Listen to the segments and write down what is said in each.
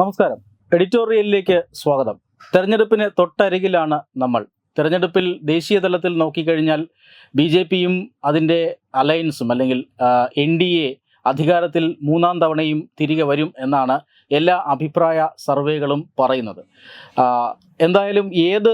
നമസ്കാരം. എഡിറ്റോറിയലിലേക്ക് സ്വാഗതം. തെരഞ്ഞെടുപ്പിന് തൊട്ടരികിലാണ് നമ്മൾ. തെരഞ്ഞെടുപ്പിൽ ദേശീയ തലത്തിൽ നോക്കിക്കഴിഞ്ഞാൽ ബി ജെ പിയും അതിന്റെ അലയൻസും അല്ലെങ്കിൽ എൻ ഡി എ അധികാരത്തിൽ മൂന്നാം തവണയും തിരികെ വരും എന്നാണ് എല്ലാ അഭിപ്രായ സർവേകളും പറയുന്നത്. എന്തായാലും ഏത്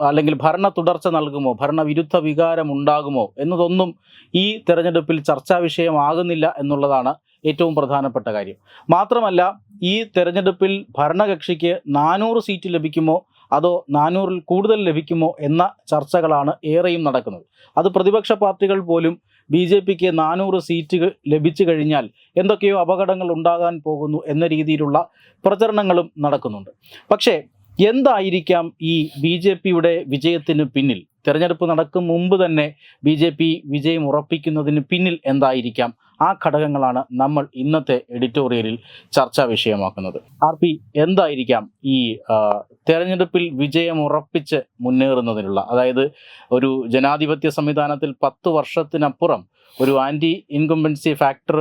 അല്ലെങ്കിൽ ഭരണ തുടർച്ച നൽകുമോ ഭരണവിരുദ്ധ വികാരം ഉണ്ടാകുമോ എന്നതൊന്നും ഈ തെരഞ്ഞെടുപ്പിൽ ചർച്ചാ വിഷയമാകുന്നില്ല എന്നുള്ളതാണ് ഏറ്റവും പ്രധാനപ്പെട്ട കാര്യം. മാത്രമല്ല ഈ തെരഞ്ഞെടുപ്പിൽ ഭരണകക്ഷിക്ക് നാനൂറ് സീറ്റ് ലഭിക്കുമോ? അതോ നാനൂറിൽ കൂടുതൽ ലഭിക്കുമോ? എന്ന ചർച്ചകളാണ് ഏറെയും നടക്കുന്നത്. അത് പ്രതിപക്ഷ പാർട്ടികൾ പോലും ബി ജെ പിക്ക് നാനൂറ് സീറ്റ് ലഭിച്ചു കഴിഞ്ഞാൽ എന്തൊക്കെയോ അപകടങ്ങൾ ഉണ്ടാകാൻ പോകുന്നു എന്ന രീതിയിലുള്ള പ്രചരണങ്ങളും നടക്കുന്നുണ്ട്. പക്ഷേ എന്തായിരിക്കാം ഈ ബി ജെ പിയുടെ വിജയത്തിന് പിന്നിൽ? തിരഞ്ഞെടുപ്പ് നടക്കും മുമ്പ് തന്നെ ബി ജെ പി വിജയം ഉറപ്പിക്കുന്നതിന് പിന്നിൽ എന്തായിരിക്കാം? ആ ഘടകങ്ങളാണ് നമ്മൾ ഇന്നത്തെ എഡിറ്റോറിയലിൽ ചർച്ചാ വിഷയമാക്കുന്നത്. ആർ പി എന്തായിരിക്കാം ഈ തെരഞ്ഞെടുപ്പിൽ വിജയം ഉറപ്പിച്ച് മുന്നേറുന്നതിനുള്ള അതായത് ഒരു ജനാധിപത്യ സംവിധാനത്തിൽ പത്ത് വർഷത്തിനപ്പുറം ഒരു ആന്റി ഇൻകംബൻസി ഫാക്ടർ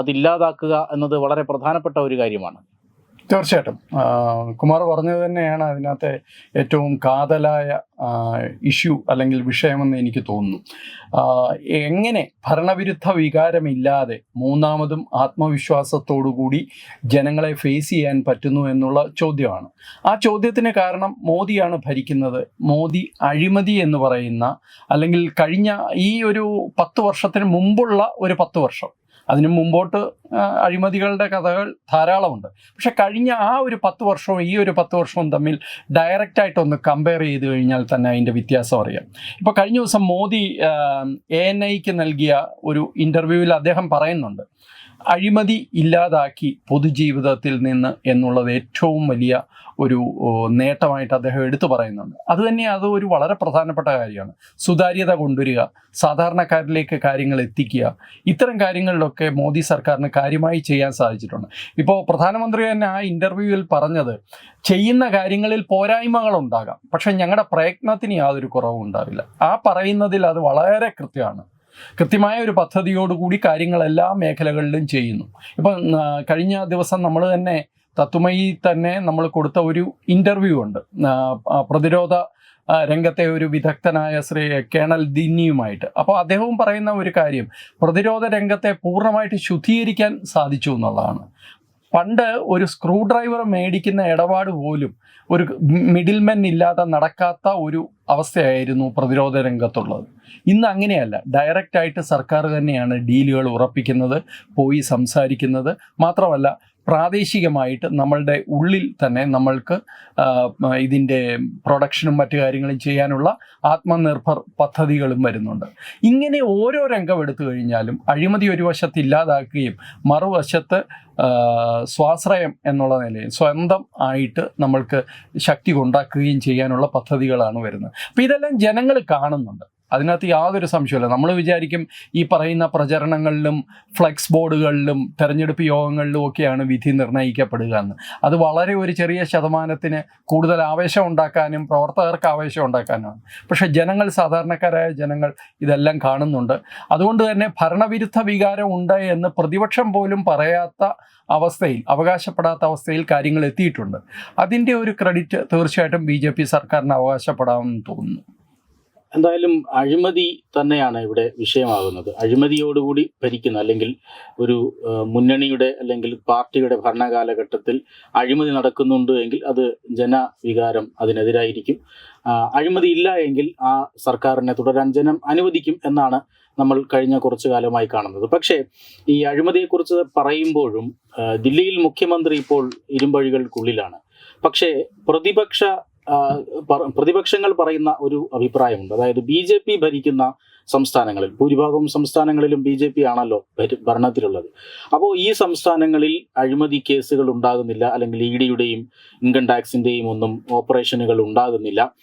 അതില്ലാതാക്കുക എന്നത് വളരെ പ്രധാനപ്പെട്ട ഒരു കാര്യമാണ്. തീർച്ചയായിട്ടും. കുമാർ പറഞ്ഞത് തന്നെയാണ് അതിനകത്തെ ഏറ്റവും കാതലായ ഇഷ്യൂ അല്ലെങ്കിൽ വിഷയമെന്ന് എനിക്ക് തോന്നുന്നു. എങ്ങനെ ഭരണവിരുദ്ധ വികാരമില്ലാതെ മൂന്നാമതും ആത്മവിശ്വാസത്തോടുകൂടി ജനങ്ങളെ ഫേസ് ചെയ്യാൻ പറ്റുന്നു എന്നുള്ള ചോദ്യമാണ്. ആ ചോദ്യത്തിന് കാരണം മോദിയാണ് ഭരിക്കുന്നത്. മോദി അഴിമതി എന്ന് പറയുന്ന അല്ലെങ്കിൽ കഴിഞ്ഞ ഈ ഒരു പത്ത് വർഷത്തിന് മുമ്പുള്ള ഒരു പത്ത് വർഷം അതിനു മുമ്പോട്ട് അഴിമതികളുടെ കഥകൾ ധാരാളമുണ്ട്. പക്ഷെ കഴിഞ്ഞ ആ ഒരു പത്ത് വർഷവും ഈ ഒരു പത്ത് വർഷവും തമ്മിൽ ഡയറക്റ്റായിട്ടൊന്ന് കമ്പയർ ചെയ്ത് കഴിഞ്ഞാൽ തന്നെ അതിന്റെ വ്യത്യാസം അറിയാം. ഇപ്പോൾ കഴിഞ്ഞ ദിവസം മോദി എ എൻ ഐക്ക് നൽകിയ ഒരു ഇന്റർവ്യൂവിൽ അദ്ദേഹം പറയുന്നുണ്ട്. അഴിമതി ഇല്ലാതാക്കി പൊതുജീവിതത്തിൽ നിന്ന് എന്നുള്ളത് ഏറ്റവും വലിയ ഒരു നേട്ടമായിട്ട് അദ്ദേഹം എടുത്തു പറയുന്നുണ്ട്. അതുതന്നെ അത് ഒരു വളരെ പ്രധാനപ്പെട്ട കാര്യമാണ്. സുതാര്യത കൊണ്ടുവരിക സാധാരണക്കാരിലേക്ക് കാര്യങ്ങൾ എത്തിക്കുക ഇത്തരം കാര്യങ്ങളിലൊക്കെ മോദി സർക്കാരിന് കാര്യമായി ചെയ്യാൻ സാധിച്ചിട്ടുണ്ട്. ഇപ്പോൾ പ്രധാനമന്ത്രി തന്നെ ആ ഇന്റർവ്യൂവിൽ പറഞ്ഞത് ചെയ്യുന്ന കാര്യങ്ങളിൽ പോരായ്മകൾ ഉണ്ടാകാം പക്ഷേ ഞങ്ങളുടെ പ്രയത്നത്തിന് യാതൊരു കുറവും ഉണ്ടാവില്ല. ആ പറയുന്നതിൽ അത് വളരെ കൃത്യമാണ്. കൃത്യമായ ഒരു പദ്ധതിയോടുകൂടി കാര്യങ്ങൾ എല്ലാ മേഖലകളിലും ചെയ്യുന്നു. ഇപ്പം കഴിഞ്ഞ ദിവസം നമ്മൾ തന്നെ തത്തുമയി തന്നെ നമ്മൾ കൊടുത്ത ഒരു ഇന്റർവ്യൂ ഉണ്ട്. പ്രതിരോധ രംഗത്തെ ഒരു വിദഗ്ധനായ ശ്രീ കേണൽ ദിന്നിയുമായിട്ട്. അപ്പോൾ അദ്ദേഹവും പറയുന്ന ഒരു കാര്യം പ്രതിരോധ രംഗത്തെ പൂർണമായിട്ട് ശുദ്ധീകരിക്കാൻ സാധിച്ചു എന്നുള്ളതാണ്. പണ്ട് ഒരു സ്ക്രൂ ഡ്രൈവർ മേടിക്കുന്ന ഇടപാട് പോലും ഒരു മിഡിൽമെൻ ഇല്ലാതെ നടക്കാത്ത ഒരു അവസ്ഥയായിരുന്നു പ്രതിരോധ രംഗത്തുള്ളത്. ഇന്ന് അങ്ങനെയല്ല. ഡയറക്റ്റായിട്ട് സർക്കാർ തന്നെയാണ് ഡീലുകൾ ഉറപ്പിക്കുന്നത് പോയി സംസാരിക്കുന്നത്. മാത്രമല്ല പ്രാദേശികമായിട്ട് നമ്മളുടെ ഉള്ളിൽ തന്നെ നമ്മൾക്ക് ഇതിന്റെ പ്രൊഡക്ഷനും മറ്റു കാര്യങ്ങളും ചെയ്യാനുള്ള ആത്മനിർഭർ പദ്ധതികളും വരുന്നുണ്ട്. ഇങ്ങനെ ഓരോ രംഗം എടുത്തു കഴിഞ്ഞാലും അഴിമതി ഒരു വശത്ത് ഇല്ലാതാക്കുകയും മറുവശത്ത് സ്വാശ്രയം എന്നുള്ള നിലയിൽ സ്വന്തം ആയിട്ട് നമ്മൾക്ക് ശക്തി കൊണ്ടാക്കുകയും ചെയ്യാനുള്ള പദ്ധതികളാണ് വരുന്നത്. അപ്പോൾ ഇതെല്ലാം ജനങ്ങൾ കാണുന്നുണ്ട്. അതിനകത്ത് യാതൊരു സംശയമില്ല നമ്മൾ വിചാരിക്കും ഈ പറയുന്ന പ്രചരണങ്ങളിലും ഫ്ലെക്സ് ബോർഡുകളിലും തെരഞ്ഞെടുപ്പ് യോഗങ്ങളിലും ഒക്കെയാണ് വിധി നിർണയിക്കപ്പെടുക എന്ന്. അത് വളരെ ഒരു ചെറിയ ശതമാനത്തിന് കൂടുതൽ ആവേശം ഉണ്ടാക്കാനും പ്രവർത്തകർക്ക് ആവേശം ഉണ്ടാക്കാനുമാണ്. പക്ഷേ ജനങ്ങൾ സാധാരണക്കാരായ ജനങ്ങൾ ഇതെല്ലാം കാണുന്നുണ്ട്. അതുകൊണ്ട് തന്നെ ഭരണവിരുദ്ധ വികാരം ഉണ്ട് എന്ന് പ്രതിപക്ഷം പോലും പറയാത്ത അവസ്ഥയിൽ അവകാശപ്പെടാത്ത അവസ്ഥയിൽ കാര്യങ്ങൾ എത്തിയിട്ടുണ്ട്. അതിന്റെ ഒരു ക്രെഡിറ്റ് തീർച്ചയായിട്ടും ബി സർക്കാരിന് അവകാശപ്പെടാമെന്ന് തോന്നുന്നു. എന്തായാലും അഴിമതി തന്നെയാണ് ഇവിടെ വിഷയമാകുന്നത്. അഴിമതിയോടുകൂടി ഭരിക്കുന്ന അല്ലെങ്കിൽ ഒരു മുന്നണിയുടെ അല്ലെങ്കിൽ പാർട്ടിയുടെ ഭരണകാലഘട്ടത്തിൽ അഴിമതി നടക്കുന്നുണ്ട് എങ്കിൽ അത് ജനവികാരം അതിനെതിരായിരിക്കും. അഴിമതി ഇല്ല എങ്കിൽ ആ സർക്കാരിനെ തുടരാൻ ജനം അനുവദിക്കും എന്നാണ് നമ്മൾ കഴിഞ്ഞ കുറച്ചു കാലമായി കാണുന്നത്. പക്ഷേ ഈ അഴിമതിയെക്കുറിച്ച് പറയുമ്പോഴും ദില്ലിയിൽ മുഖ്യമന്ത്രി ഇപ്പോൾ ഇരുമ്പഴികൾക്കുള്ളിലാണ്. പക്ഷേ പ്രതിപക്ഷ പ്രതിപക്ഷങ്ങൾ പറയുന്ന ഒരു അഭിപ്രായമുണ്ട്. അതായത് ബി ജെ പി ഭരിക്കുന്ന സംസ്ഥാനങ്ങളിൽ ഭൂരിഭാഗവും സംസ്ഥാനങ്ങളിലും ബി ജെ പി ആണല്ലോ ഭരി- ഭരണത്തിലുള്ളത്. അപ്പോൾ ഈ സംസ്ഥാനങ്ങളിൽ അഴിമതി കേസുകൾ ഉണ്ടാകുന്നില്ല അല്ലെങ്കിൽ ഇ ഡിയുടെയും ഇൻകം ടാക്സിന്റെയും ഒന്നും ഓപ്പറേഷനുകൾ ഉണ്ടാകുന്നില്ല.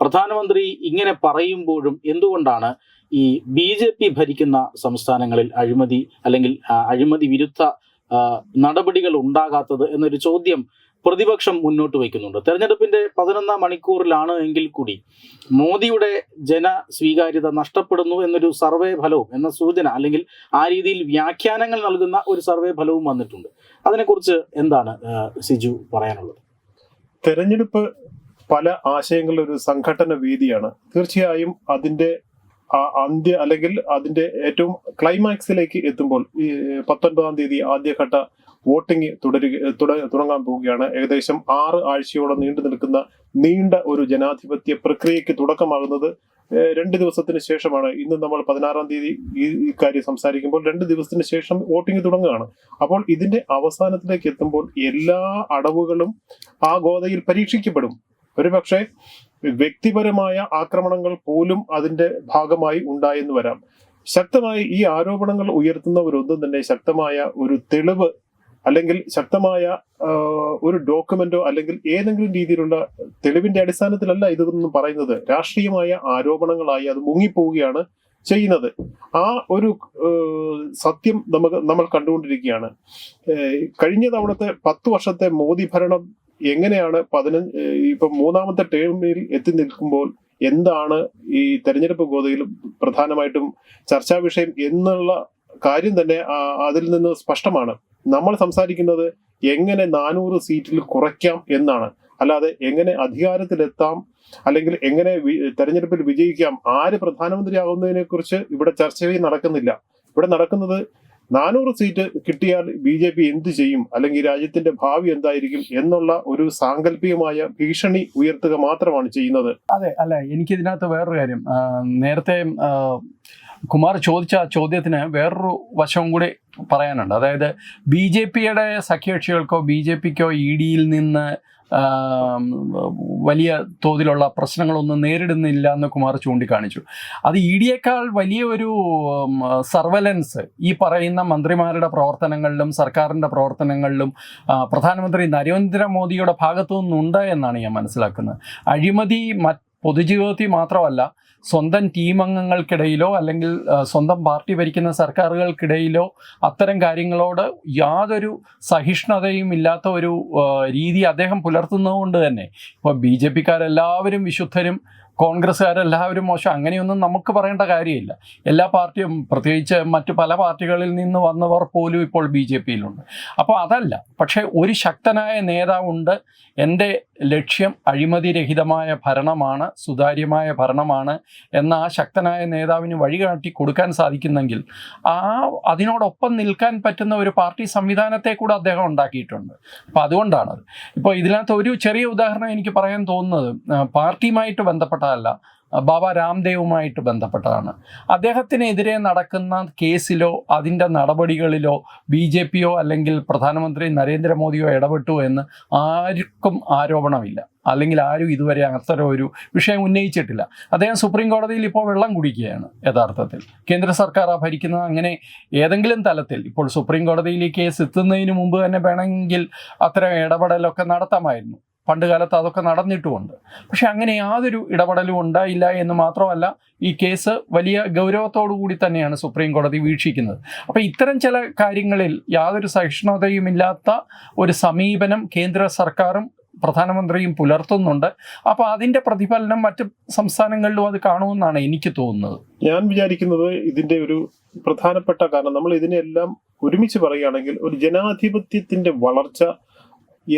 പ്രധാനമന്ത്രി ഇങ്ങനെ പറയുമ്പോഴും എന്തുകൊണ്ടാണ് ഈ ബി ജെ പി ഭരിക്കുന്ന സംസ്ഥാനങ്ങളിൽ അഴിമതി അല്ലെങ്കിൽ അഴിമതി വിരുദ്ധ നടപടികൾ ഉണ്ടാകാത്തത് എന്നൊരു ചോദ്യം പ്രതിപക്ഷം മുന്നോട്ട് വയ്ക്കുന്നുണ്ട്. തെരഞ്ഞെടുപ്പിന്റെ പതിനൊന്നാം മണിക്കൂറിലാണ് എങ്കിൽ കൂടി മോദിയുടെ ജന സ്വീകാര്യത നഷ്ടപ്പെടുന്നു എന്നൊരു സർവേ ഫലവും എന്ന സൂചന അല്ലെങ്കിൽ ആ രീതിയിൽ വ്യാഖ്യാനങ്ങൾ നൽകുന്ന ഒരു സർവേ ഫലവും വന്നിട്ടുണ്ട്. അതിനെക്കുറിച്ച് എന്താണ് സിജു പറയാനുള്ളത്? തെരഞ്ഞെടുപ്പ് പല ആശയങ്ങളുടെ ഒരു സംഘടന വീതിയാണ് തീർച്ചയായും അതിന്റെ അന്ത്യ അല്ലെങ്കിൽ അതിന്റെ ഏറ്റവും ക്ലൈമാക്സിലേക്ക് എത്തുമ്പോൾ ഈ പത്തൊൻപതാം തീയതി ആദ്യഘട്ട വോട്ടിംഗ് തുടരുക തുട- തുടങ്ങാൻ പോവുകയാണ്. ഏകദേശം ആറ് ആഴ്ചയോളം നീണ്ടു നിൽക്കുന്ന നീണ്ട ഒരു ജനാധിപത്യ പ്രക്രിയയ്ക്ക് തുടക്കമാകുന്നത് രണ്ട് ദിവസത്തിന് ശേഷമാണ്. ഇന്ന് നമ്മൾ പതിനാറാം തീയതി ഈ കാര്യം സംസാരിക്കുമ്പോൾ രണ്ട് ദിവസത്തിന് ശേഷം വോട്ടിംഗ് തുടങ്ങുകയാണ്. അപ്പോൾ ഇതിന്റെ അവസാനത്തിലേക്ക് എത്തുമ്പോൾ എല്ലാ അടവുകളും ആ ഗോതയിൽ പരീക്ഷിക്കപ്പെടും. ഒരുപക്ഷെ വ്യക്തിപരമായ ആക്രമണങ്ങൾ പോലും അതിന്റെ ഭാഗമായി ഉണ്ടായെന്ന് വരാം. ശക്തമായി ഈ ആരോപണങ്ങൾ ഉയർത്തുന്നവരൊന്നും തന്നെ ശക്തമായ ഒരു തെളിവ് അല്ലെങ്കിൽ ശക്തമായ ഒരു ഡോക്യുമെന്റോ അല്ലെങ്കിൽ ഏതെങ്കിലും രീതിയിലുള്ള തെളിവിന്റെ അടിസ്ഥാനത്തിലല്ല ഇതൊന്നും പറയുന്നത്. രാഷ്ട്രീയമായ ആരോപണങ്ങളായി അത് മുങ്ങിപ്പോവുകയാണ് ചെയ്യുന്നത്. ആ ഒരു സത്യം നമുക്ക് നമ്മൾ കണ്ടുകൊണ്ടിരിക്കുകയാണ്. കഴിഞ്ഞ തവണത്തെ പത്ത് വർഷത്തെ മോദി ഭരണം എങ്ങനെയാണ് പതിനഞ്ച് ഇപ്പൊ മൂന്നാമത്തെ ടേമിൽ എത്തി നിൽക്കുമ്പോൾ എന്താണ് ഈ തെരഞ്ഞെടുപ്പ് ഗോതയിൽ പ്രധാനമായിട്ടും ചർച്ചാ വിഷയം എന്നുള്ള കാര്യം തന്നെ അതിൽ നിന്ന് സ്പഷ്ടമാണ്. നമ്മൾ സംസാരിക്കുന്നത് എങ്ങനെ നാനൂറ് സീറ്റിൽ കുറയ്ക്കാം എന്നാണ്. അല്ലാതെ എങ്ങനെ അധികാരത്തിലെത്താം അല്ലെങ്കിൽ എങ്ങനെ തെരഞ്ഞെടുപ്പിൽ വിജയിക്കാം ആര് പ്രധാനമന്ത്രിയാകുന്നതിനെ കുറിച്ച് ഇവിടെ ചർച്ചയും നടക്കുന്നില്ല. ഇവിടെ നടക്കുന്നത് നാനൂറ് സീറ്റ് കിട്ടിയാൽ ബി ജെ പി എന്ത് ചെയ്യും? അല്ലെങ്കിൽ രാജ്യത്തിന്റെ ഭാവി എന്തായിരിക്കും? എന്നുള്ള ഒരു സാങ്കല്പികമായ ഭീഷണി ഉയർത്തുക മാത്രമാണ് ചെയ്യുന്നത്. അതെ അല്ല എനിക്കിതിനകത്ത് വേറൊരു കാര്യം. നേരത്തെ കുമാർ ചോദിച്ച ചോദ്യത്തിന് വേറൊരു വശവും കൂടി പറയാനുണ്ട്. അതായത് ബി ജെ പിയുടെ സഖ്യകക്ഷികൾക്കോ ബി ജെ പിക്കോ ഇ ഡിയിൽ നിന്ന് വലിയ തോതിലുള്ള പ്രശ്നങ്ങളൊന്നും നേരിടുന്നില്ല എന്ന് കുമാർ ചൂണ്ടിക്കാണിച്ചു. അത് ഇ ഡിയേക്കാൾ വലിയ ഒരു സർവലൻസ് ഈ പറയുന്ന മന്ത്രിമാരുടെ പ്രവർത്തനങ്ങളിലും സർക്കാരിന്റെ പ്രവർത്തനങ്ങളിലും പ്രധാനമന്ത്രി നരേന്ദ്രമോദിയുടെ ഭാഗത്തു നിന്നുണ്ട് എന്നാണ് ഞാൻ മനസ്സിലാക്കുന്നത്. അഴിമതി മറ്റ് പൊതുജീവിതത്തിൽ മാത്രമല്ല സ്വന്തം ടീം അംഗങ്ങൾക്കിടയിലോ അല്ലെങ്കിൽ സ്വന്തം പാർട്ടി ഭരിക്കുന്ന സർക്കാരുകൾക്കിടയിലോ അത്തരം കാര്യങ്ങളോട് യാതൊരു സഹിഷ്ണുതയും ഇല്ലാത്ത ഒരു രീതി അദ്ദേഹം പുലർത്തുന്നതുകൊണ്ട് തന്നെ. ഇപ്പോൾ ബി ജെ പിക്കാരെല്ലാവരും വിശുദ്ധരും കോൺഗ്രസ്സുകാരെല്ലാവരും മോശം അങ്ങനെയൊന്നും നമുക്ക് പറയേണ്ട കാര്യമില്ല. എല്ലാ പാർട്ടിയും പ്രത്യേകിച്ച് മറ്റു പല പാർട്ടികളിൽ നിന്ന് വന്നവർ പോലും ഇപ്പോൾ ബി ജെ പിയിലുണ്ട്. അപ്പോൾ അതല്ല പക്ഷേ ഒരു ശക്തനായ നേതാവുണ്ട്. എന്റെ ലക്ഷ്യം അഴിമതിരഹിതമായ ഭരണമാണ് സുതാര്യമായ ഭരണമാണ്. എന്ന ആ ശക്തനായ നേതാവിന് വഴികാട്ടി കൊടുക്കാൻ സാധിക്കുന്നെങ്കിൽ ആ അതിനോടൊപ്പം നിൽക്കാൻ പറ്റുന്ന ഒരു പാർട്ടി സംവിധാനത്തെ കൂടെ അദ്ദേഹം ഉണ്ടാക്കിയിട്ടുണ്ട്. അപ്പം അതുകൊണ്ടാണത്. ഇപ്പോൾ ഇതിനകത്ത് ഒരു ചെറിയ ഉദാഹരണം എനിക്ക് പറയാൻ തോന്നുന്നത് പാർട്ടിയുമായിട്ട് ബന്ധപ്പെട്ടതല്ല. ബാബ രാംദേവുമായിട്ട് ബന്ധപ്പെട്ടതാണ്. അദ്ദേഹത്തിനെതിരെ നടക്കുന്ന കേസിലോ അതിന്റെ നടപടികളിലോ ബി ജെ പിയോ അല്ലെങ്കിൽ പ്രധാനമന്ത്രി നരേന്ദ്രമോദിയോ ഇടപെട്ടു എന്ന് ആർക്കും ആരോപണമില്ല. അല്ലെങ്കിൽ ആരും ഇതുവരെ അത്തരം ഒരു വിഷയം ഉന്നയിച്ചിട്ടില്ല. അദ്ദേഹം സുപ്രീം കോടതിയിൽ ഇപ്പോൾ വെള്ളം കുടിക്കുകയാണ് യഥാർത്ഥത്തിൽ. കേന്ദ്ര സർക്കാർ ഭരിക്കുന്നത് അങ്ങനെ ഏതെങ്കിലും തലത്തിൽ. ഇപ്പോൾ സുപ്രീം കോടതിയിൽ ഈ കേസ് എത്തുന്നതിന് മുമ്പ് തന്നെ വേണമെങ്കിൽ അത്തരം ഇടപെടലൊക്കെ നടത്താമായിരുന്നു. പണ്ട് കാലത്ത് അതൊക്കെ നടന്നിട്ടുമുണ്ട്. പക്ഷെ അങ്ങനെ യാതൊരു ഇടപെടലും ഉണ്ടായില്ല എന്ന് മാത്രമല്ല ഈ കേസ് വലിയ ഗൗരവത്തോടു കൂടി തന്നെയാണ് സുപ്രീം കോടതി വീക്ഷിക്കുന്നത്. അപ്പോൾ ഇത്തരം ചില കാര്യങ്ങളിൽ യാതൊരു സഹിഷ്ണുതയുമില്ലാത്ത ഒരു സമീപനം കേന്ദ്ര സർക്കാരും പ്രധാനമന്ത്രിയും പുലർത്തുന്നുണ്ട്. അപ്പോൾ അതിന്റെ പ്രതിഫലനം മറ്റ് സംസ്ഥാനങ്ങളിലും അത് കാണുമെന്നാണ് എനിക്ക് തോന്നുന്നത്. ഞാൻ വിചാരിക്കുന്നത് ഇതിന്റെ ഒരു പ്രധാനപ്പെട്ട കാരണം നമ്മൾ ഇതിനെല്ലാം ഒരുമിച്ച് പറയുകയാണെങ്കിൽ ഒരു ജനാധിപത്യത്തിന്റെ വളർച്ച